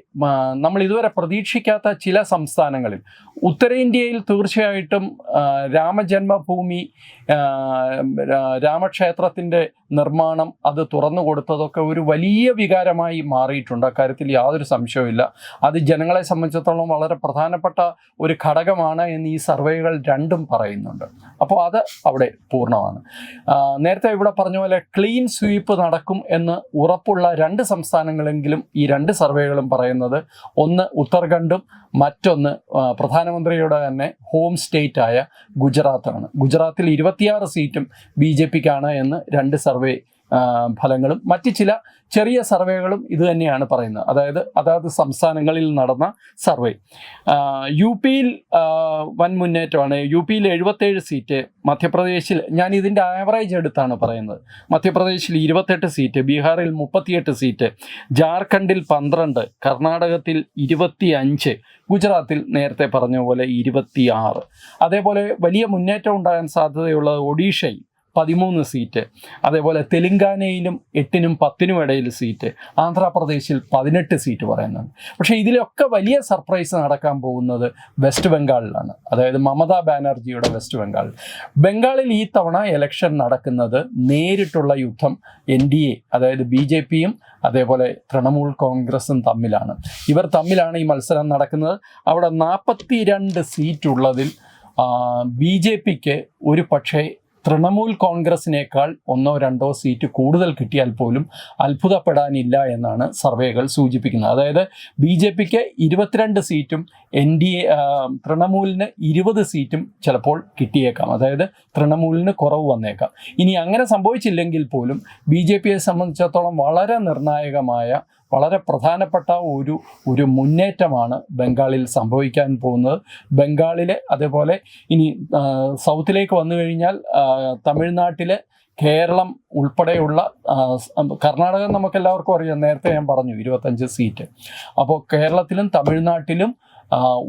നമ്മൾ ഇതുവരെ പ്രതീക്ഷിക്കാത്ത ചില സംസ്ഥാനങ്ങളിൽ ഉത്തരേന്ത്യയിൽ തീർച്ചയായിട്ടും രാമജന്മഭൂമി രാമക്ഷേത്രത്തിന്റെ നിർമ്മാണം അത് തുറന്നു കൊടുത്തതൊക്കെ ഒരു വലിയ വികാരമായി മാറിയിട്ടുണ്ട്. അക്കാര്യത്തിൽ യാതൊരു സംശയവുമില്ല. അത് ജനങ്ങളെ സംബന്ധിച്ചിടത്തോളം വളരെ പ്രധാനപ്പെട്ട ഒരു ഘടകമാണ് എന്ന് ഈ സർവേകൾ രണ്ടും പറയുന്നുണ്ട്. അപ്പോൾ അത് അവിടെ പൂർണമാണ്. നേരത്തെ ഇവിടെ പറഞ്ഞ പോലെ ക്ലീൻ സ്വീപ്പ് നടക്കും എന്ന് ഉറപ്പുള്ള രണ്ട് സംസ്ഥാനങ്ങളെങ്കിലും ഈ രണ്ട് സർവേകളും പറയുന്നത് ഒന്ന് ഉത്തർഖണ്ഡും മറ്റൊന്ന് പ്രധാനമന്ത്രിയുടെ തന്നെ ഹോം സ്റ്റേറ്റ് ആയ ഗുജറാത്താണ്. ഗുജറാത്തിൽ ഇരുപത്തിയാറ് സീറ്റും ബി ജെ പിക്കാണ് എന്ന് രണ്ട് സർവേ ഫലങ്ങളും മറ്റ് ചില ചെറിയ സർവേകളും ഇത് തന്നെയാണ് പറയുന്നത്. അതായത് അതാത് സംസ്ഥാനങ്ങളിൽ നടന്ന സർവേ. യു പിയിൽ വൻ മുന്നേറ്റമാണ്. യു പിയിൽ എഴുപത്തേഴ് സീറ്റ് മധ്യപ്രദേശിൽ ഞാൻ ഇതിന്റെ ആവറേജ് എടുത്താണ് പറയുന്നത്. മധ്യപ്രദേശിൽ ഇരുപത്തെട്ട് സീറ്റ് ബീഹാറിൽ മുപ്പത്തിയെട്ട് സീറ്റ് ജാർഖണ്ഡിൽ പന്ത്രണ്ട് കർണാടകത്തിൽ ഇരുപത്തി അഞ്ച് ഗുജറാത്തിൽ നേരത്തെ പറഞ്ഞ പോലെ ഇരുപത്തിയാറ്. അതേപോലെ വലിയ മുന്നേറ്റം ഉണ്ടാകാൻ സാധ്യതയുള്ളത് ഒഡീഷയിൽ. പതിമൂന്ന് സീറ്റ്. അതേപോലെ തെലുങ്കാനയിലും എട്ടിനും പത്തിനും ഇടയിൽ സീറ്റ്. ആന്ധ്രാപ്രദേശിൽ പതിനെട്ട് സീറ്റ് പറയുന്നുണ്ട്. പക്ഷേ ഇതിലൊക്കെ വലിയ സർപ്രൈസ് നടക്കാൻ പോകുന്നത് വെസ്റ്റ് ബംഗാളിലാണ്. അതായത് മമതാ ബാനർജിയുടെ വെസ്റ്റ് ബംഗാൾ. ബംഗാളിൽ ഈ തവണ എലക്ഷൻ നടക്കുന്നത് നേരിട്ടുള്ള യുദ്ധം എൻ ഡി എ അതായത് ബി ജെ പിയും അതേപോലെ തൃണമൂൽ കോൺഗ്രസും തമ്മിലാണ്. ഇവർ തമ്മിലാണ് ഈ മത്സരം നടക്കുന്നത്. അവിടെ നാൽപ്പത്തി രണ്ട് സീറ്റുള്ളതിൽ ബി ജെ പിക്ക് ഒരു പക്ഷേ തൃണമൂൽ കോൺഗ്രസിനേക്കാൾ ഒന്നോ രണ്ടോ സീറ്റ് കൂടുതൽ കിട്ടിയാൽ പോലും അത്ഭുതപ്പെടാനില്ല എന്നാണ് സർവേകൾ സൂചിപ്പിക്കുന്നത്. അതായത് ബി ജെ പിക്ക് ഇരുപത്തിരണ്ട് സീറ്റും എൻ ഡി എ തൃണമൂലിന് ഇരുപത് സീറ്റും ചിലപ്പോൾ കിട്ടിയേക്കാം. അതായത് തൃണമൂലിന് കുറവ് വന്നേക്കാം. ഇനി അങ്ങനെ സംഭവിച്ചില്ലെങ്കിൽ പോലും ബി ജെ പിയെ സംബന്ധിച്ചിടത്തോളം വളരെ നിർണായകമായ വളരെ പ്രധാനപ്പെട്ട ഒരു ഒരു മുന്നേറ്റമാണ് ബംഗാളിൽ സംഭവിക്കാൻ പോകുന്നത്. ബംഗാളിലെ അതേപോലെ ഇനി സൗത്തിലേക്ക് വന്നു കഴിഞ്ഞാൽ തമിഴ്നാട്ടിലെ കേരളം ഉൾപ്പെടെയുള്ള കർണാടക നമുക്കെല്ലാവർക്കും അറിയാം. നേരത്തെ ഞാൻ പറഞ്ഞു ഇരുപത്തഞ്ച് സീറ്റ്. അപ്പോൾ കേരളത്തിലും തമിഴ്നാട്ടിലും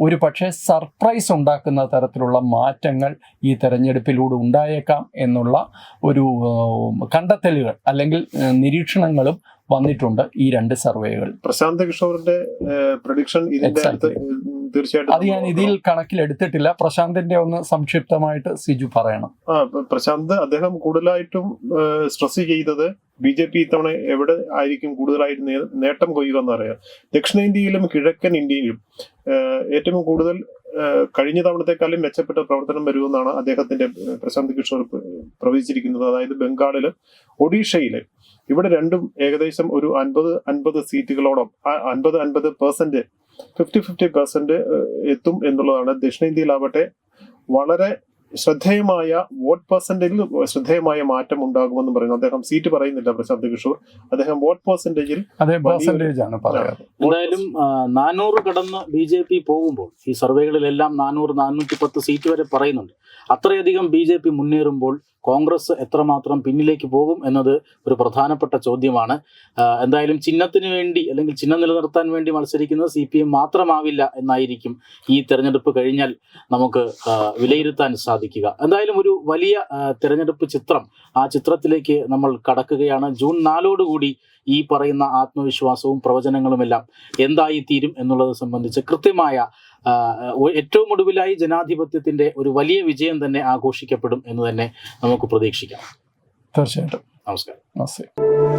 ഒരു പക്ഷേ സർപ്രൈസ് ഉണ്ടാക്കുന്ന തരത്തിലുള്ള മാറ്റങ്ങൾ ഈ തെരഞ്ഞെടുപ്പിലൂടെ ഉണ്ടായേക്കാം എന്നുള്ള ഒരു കണ്ടെത്തലുകൾ അല്ലെങ്കിൽ നിരീക്ഷണങ്ങളും വന്നിട്ടുണ്ട് ഈ രണ്ട് സർവേകൾ. പ്രശാന്ത് കിഷോറിന്റെ പ്രഡിക്ഷൻ തീർച്ചയായിട്ടും അത് ഞാൻ ഇതിൽ കണക്കിലെടുത്തിട്ടില്ല. പ്രശാന്തിന്റെ ഒന്ന് സംക്ഷിപ്തമായിട്ട് സിജു പറയണം. ആ പ്രശാന്ത് അദ്ദേഹം കൂടുതലായിട്ടും സ്ട്രെസ് ചെയ്തത് ബി ജെ പി ഇത്തവണ എവിടെ ആയിരിക്കും കൂടുതലായിട്ട് നേട്ടം കൊയ്യുക എന്ന് പറയാം ദക്ഷിണേന്ത്യയിലും കിഴക്കൻ ഇന്ത്യയിലും ഏറ്റവും കൂടുതൽ കഴിഞ്ഞ തവണത്തെക്കാളും മെച്ചപ്പെട്ട പ്രവർത്തനം വരുമെന്നാണ് അദ്ദേഹത്തിന്റെ പ്രശാന്ത് കിഷോർ പ്രവചിച്ചിരിക്കുന്നത്. അതായത് ബംഗാളിലും ഒഡീഷയിൽ ഇവിടെ രണ്ടും ഏകദേശം ഒരു അൻപത് അൻപത് സീറ്റുകളോളം അൻപത് അൻപത് പെർസെന്റ് ഫിഫ്റ്റി ഫിഫ്റ്റി പെർസെന്റ് എത്തും എന്നുള്ളതാണ്. ദക്ഷിണേന്ത്യയിലാവട്ടെ വളരെ ശ്രദ്ധേയമായ വോട്ട് പെർസെന്റേജിൽ ശ്രദ്ധേയമായ മാറ്റം ഉണ്ടാകുമെന്ന് പറയുന്നു. അദ്ദേഹം സീറ്റ് പറയുന്നില്ല പ്രശാന്ത് കിഷോർ. അദ്ദേഹം വോട്ട് പറയാറ്. എന്തായാലും നാനൂറ് കടന്ന് ബി ജെ പി പോകുമ്പോൾ ഈ സർവേകളിലെല്ലാം നാനൂറ് നാനൂറ്റി പത്ത് സീറ്റ് വരെ പറയുന്നുണ്ട്. അത്രയധികം ബി ജെ പി മുന്നേറുമ്പോൾ കോൺഗ്രസ് എത്രമാത്രം പിന്നിലേക്ക് പോകും എന്നത് ഒരു പ്രധാനപ്പെട്ട ചോദ്യമാണ്. എന്തായാലും ചിഹ്നത്തിന് വേണ്ടി അല്ലെങ്കിൽ ചിഹ്നം നിലനിർത്താൻ വേണ്ടി മത്സരിക്കുന്നത് സി പി എം മാത്രമാവില്ല എന്നായിരിക്കും ഈ തെരഞ്ഞെടുപ്പ് കഴിഞ്ഞാൽ നമുക്ക് വിലയിരുത്താൻ സാധിക്കുക. എന്തായാലും ഒരു വലിയ തെരഞ്ഞെടുപ്പ് ചിത്രം ആ ചിത്രത്തിലേക്ക് നമ്മൾ കടക്കുകയാണ്. ജൂൺ നാലോടുകൂടി ഈ പറയുന്ന ആത്മവിശ്വാസവും പ്രവചനങ്ങളുമെല്ലാം എന്തായി തീരും എന്നുള്ളത് സംബന്ധിച്ച് കൃത്യമായ ഏറ്റവും ഒടുവിലായി ജനാധിപത്യത്തിന്റെ ഒരു വലിയ വിജയം തന്നെ ആഘോഷിക്കപ്പെടും എന്ന് തന്നെ നമുക്ക് പ്രതീക്ഷിക്കാം. തീർച്ചയായിട്ടും. നമസ്കാരം. നമസ്തേ.